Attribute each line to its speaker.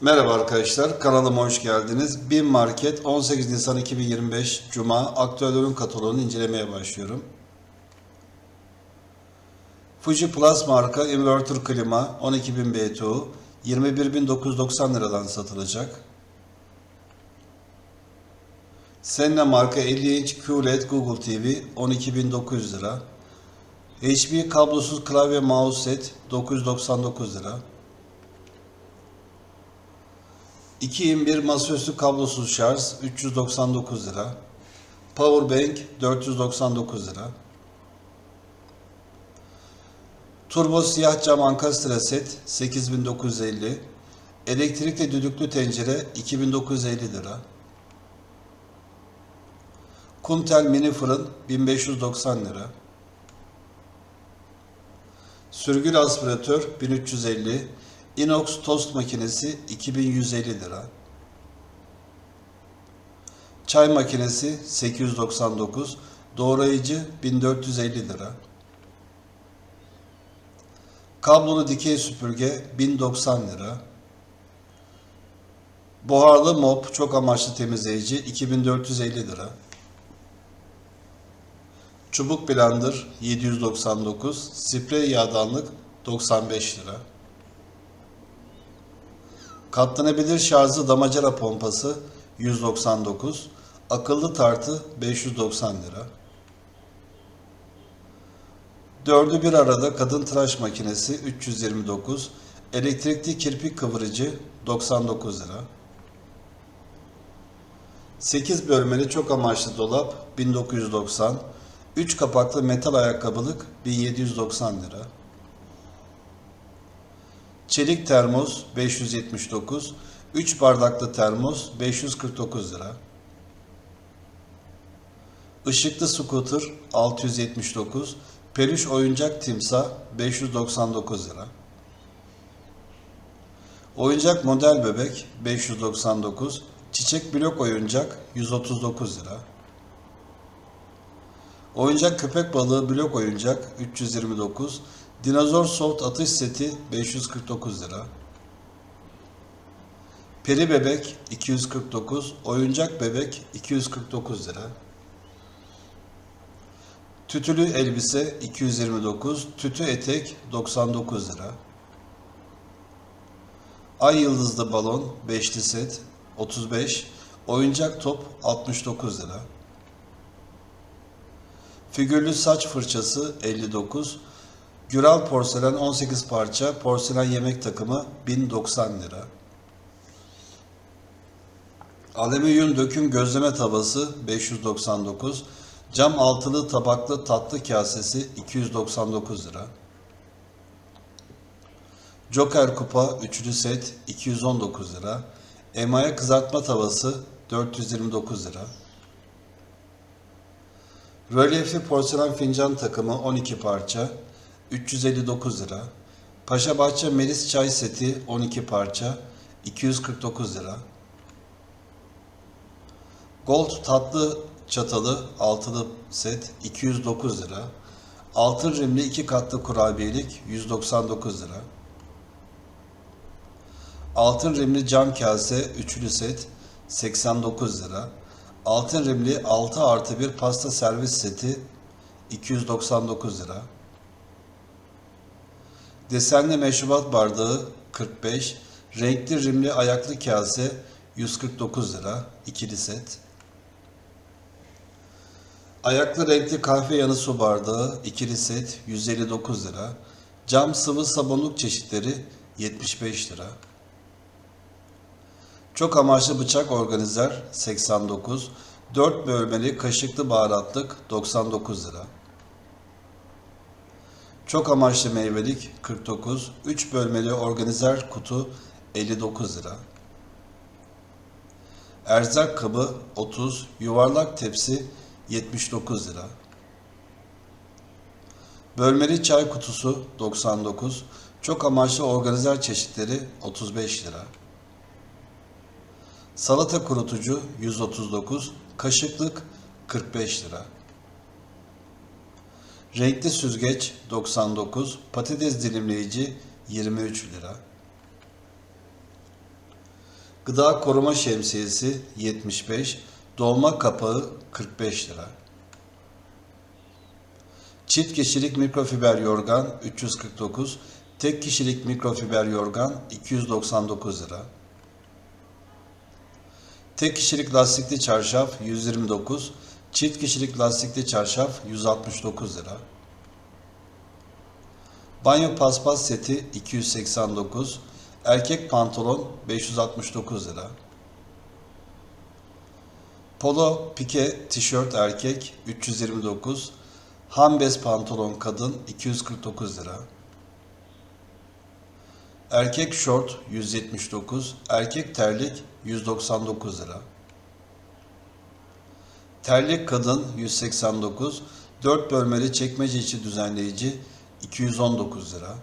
Speaker 1: Merhaba arkadaşlar, kanalıma hoş geldiniz. Bin Market 18 Nisan 2025 Cuma aktüel ürün kataloğunu incelemeye başlıyorum. Fuji Plus marka inverter klima 12.000 BTU 21.990 liradan satılacak. Senna marka 50 inç QLED Google TV 12.900 lira. HP kablosuz klavye mouse set 999 lira. 2.1 masaüstü kablosuz şarj 399 lira. Powerbank 499 lira. Turbo siyah cam ankastre set 8950. Elektrikli düdüklü tencere 2950 lira. Kuntel mini fırın 1590 lira. Sürgülü aspiratör 1350. Inox tost makinesi 2150 lira. Çay makinesi 899. Doğrayıcı 1450 lira. Kablolu dikey süpürge 1090 lira. Buharlı mop çok amaçlı temizleyici 2450 lira. Çubuk blender 799, sprey yağdanlık 95 lira. Katlanabilir şarjlı damacana pompası 199, akıllı tartı 590 lira. Dördü bir arada kadın tıraş makinesi 329, elektrikli kirpik kıvırıcı 99 lira. 8 bölmeli çok amaçlı dolap 1990, 3 kapaklı metal ayakkabılık 1790 lira. Çelik termos 579, 3 bardaklı termos 549 lira. Işıklı scooter 679, peluş oyuncak timsah 599 lira. Oyuncak model bebek 599, çiçek blok oyuncak 139 lira. Oyuncak köpek balığı blok oyuncak 329, dinozor soft atış seti 549 lira. Peri bebek 249, oyuncak bebek 249 lira. Tütülü elbise 229, tütü etek 99 lira. Ay yıldızlı balon 5'li set 35, oyuncak top 69 lira. Figürlü saç fırçası 59, Güral porselen 18 parça, porselen yemek takımı 1090 lira. Alüminyum döküm gözleme tavası 599, cam altılı tabaklı tatlı kasesi 299 lira. Joker kupa üçlü set 219 lira. Emaye kızartma tavası 429 lira. Rölyefli porselen fincan takımı 12 parça 359 lira. Paşabahçe Melis çay seti 12 parça 249 lira. Gold tatlı çatalı altılı set 209 lira. Altın rimli iki katlı kurabiyelik 199 lira. Altın rimli cam kase üçlü set 89 lira. Altın rimli 6 artı 1 pasta servis seti 299 lira. Desenli meşrubat bardağı 45, renkli rimli ayaklı kase 149 lira, ikili set. Ayaklı renkli kahve yanı su bardağı ikili set 159 lira. Cam sıvı sabunluk çeşitleri 75 lira. Çok amaçlı bıçak organizer 89, 4 bölmeli kaşıklı baharatlık 99 lira. Çok amaçlı meyvelik 49, 3 bölmeli organizer kutu 59 lira. Erzak kabı 30, yuvarlak tepsi 79 lira. Bölmeli çay kutusu 99, çok amaçlı organizer çeşitleri 35 lira. Salata kurutucu 139, kaşıklık 45 lira. Renkli süzgeç 99, patates dilimleyici 23 lira. Gıda koruma şemsiyesi 75, dolma kapağı 45 lira. Çift kişilik mikrofiber yorgan 349, tek kişilik mikrofiber yorgan 299 lira. Tek kişilik lastikli çarşaf 129, çift kişilik lastikli çarşaf 169 lira. Banyo paspas seti 289, erkek pantolon 569 lira. Polo pike tişört erkek 329, ham bez pantolon kadın 249 lira. Erkek şort 179, erkek terlik 199 lira. Terlik kadın 189, 4 bölmeli çekmece içi düzenleyici 219 lira.